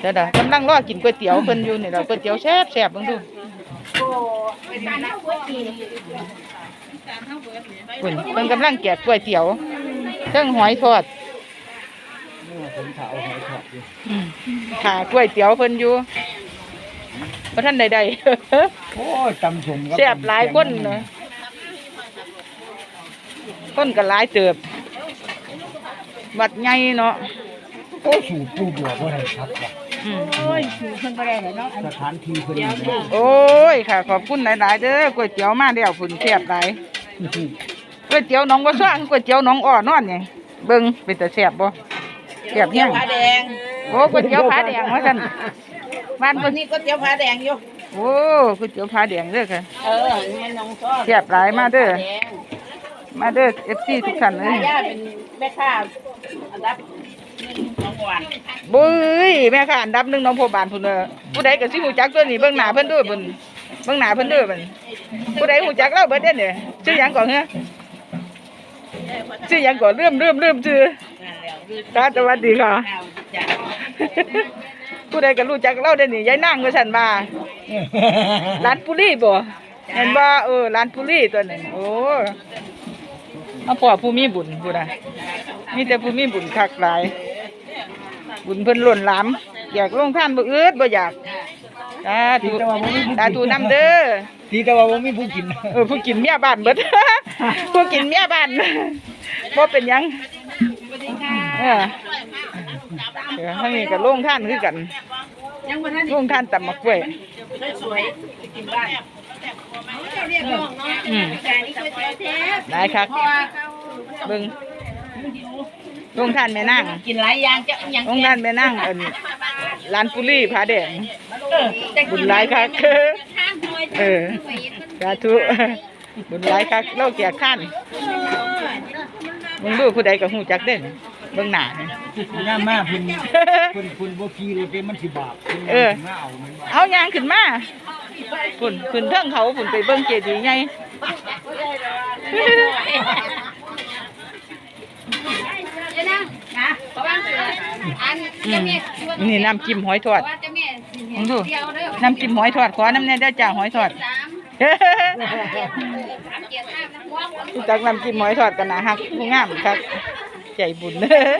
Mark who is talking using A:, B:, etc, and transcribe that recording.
A: เดี๋ยวๆกำลังรอกินก๋วยเตี๋ยวเพิ่นอยู่นี่ล่ะก๋วยเตี๋ยวแซ่บแซ่บเบิ่งดูเพิ่นเพิ่นกำลังแกะก๋วยเตี๋ยวเทั้งหอยทอด
B: ผมถาเอาหอยทอดอยู่
A: อืมค่ะก๋วยเตี๋ยวเพิ่นอยู่บ่ทันใด
B: โอ้ยตำสม
A: ๆแซ่บหลายคนเนาะคนก็หลายเติบวัดใหญ่เนาะ
B: โอ้สูตรปูบัวบ่ได้ครับว่ะ
A: อืม
C: โอ้ยสูเพิ่นบ่ได้เลยเนาะ
B: สถานที่เพิ่นนี่นะ
A: โอ้ยค่ะ ขอบคุณหลายๆเด้อก๋วยเตี๋ยวมาแล้วผุนแซ่บหลายก๋วยเตี๋ยวหน้องบ่ซ่างก๋วยเตี๋ยวหน้องอ้อนอนนี่เบิ่งเป็นตาแซ่บบ่แซ่บแฮง
C: ผ้าแดง
A: โอ้ก๋วยเตี๋ยวผาแดงว่าซั่นบ้าน
C: ค
A: เพิ่
C: น
A: น
C: นี้ก็เตี๋ยวผ้าแดงอยู่
A: โอ้ก๋วยเตี๋ยวผาแดงเด้อค่ะ
C: เออนี่น้องชอบ
A: แซ่บหลายมาเด้อ มาเด้อ FC ทุกท่านเลย
C: ย่าเป็นแม่ค้าอันดับสองวัน
A: บุ้ยแม่ค่ะอันดับหนึ่งน้องพ่อบานพุ่นเด้อผู้ใดก็สิฮู้จักตัวนี้เบิ่งหน้าเพิ่นเด้วยเพิ่นเบิ่งหน้าเพิ่นเด้อเพิ่นผู้ใดฮู้จักเราเบิดเด้อเนี่ยชื่อหยังก่อนเฮ้ชื่อหยังก่อนลืมลืมลืมชื่อ
C: นั่นแล้วคือ
A: ค่ะสวัสดีค่ะ ผู้ใดก็รู้จักเราเด้อนี่ยายนางว่าซั่นว่าร้านปุรีบ่เห็นบ่เออร้านปุรีตัวนั้นโอ้เอาพ่อผู้มีบุญพุ่นน่ะมีแต่ผู้มีบุญคักหลาย บุญเพิ่นล้นหลาม อยากลงท่านบ่อืดบ่อยากสาธุสาธุนำเด้อ
B: ดีแต่ว่าบ่มีผู้กิน
A: เออผู้กินเมียบ้านเบิด ผู้กินเมียบ้านบ่เป็นหยังเออเดี๋ยวให้นี่ก็ลงท่านคือกัน
C: ยังบ่ทัน
A: ลงท่านตำมะกล้วย
C: สวยๆไปกินบ้านเรียกน้องเนาะ
A: อืม
C: แต่นี่ก๋วยเตี๋ยวแท้
A: ได้ครับเบิ่ง ลงท่านแม่นาง
C: กินหลายอย่างจะยัง
A: ลงท่านแม่นางอันร้านปุรีผาแดง
C: เออแต่
A: บุญหลายคักเออสาธุบุญหลายคักเราแก่ขั้นมึงดูผู้ใดก็ฮู้จักเด้นเบิ่งหน้านี่
B: งามมากเพิ่นเพิ่นเพิ่นบ่ขี่รถเด้มันสิบาปเพิ่น
A: เออ
B: มาเอามันว่า
A: เอายางขึ้นมาฝุ่นขึ้นเทิงเขาฝุ่นไปเบิ่งเจดีย์ใหญ่
D: เดี๋ยวนะนะเพราะว่าอั น
A: อื
D: จะ
A: ม
D: แม่ชวน
A: นี่น้ำจิ้มหอยทอด
D: ว่าจะแม่สิ
A: มึงดู
D: เดียวเด้อ
A: น้ำจิ้มหอยทอดขอน้ำแน่ได้อจ้าหอยทอด
D: สามสามเกียรติห้านะหัวคน
A: รู้จักน้ำจิ้มหอยทอดกันนะฮักผู้งามครับ ใจบุญเด้อ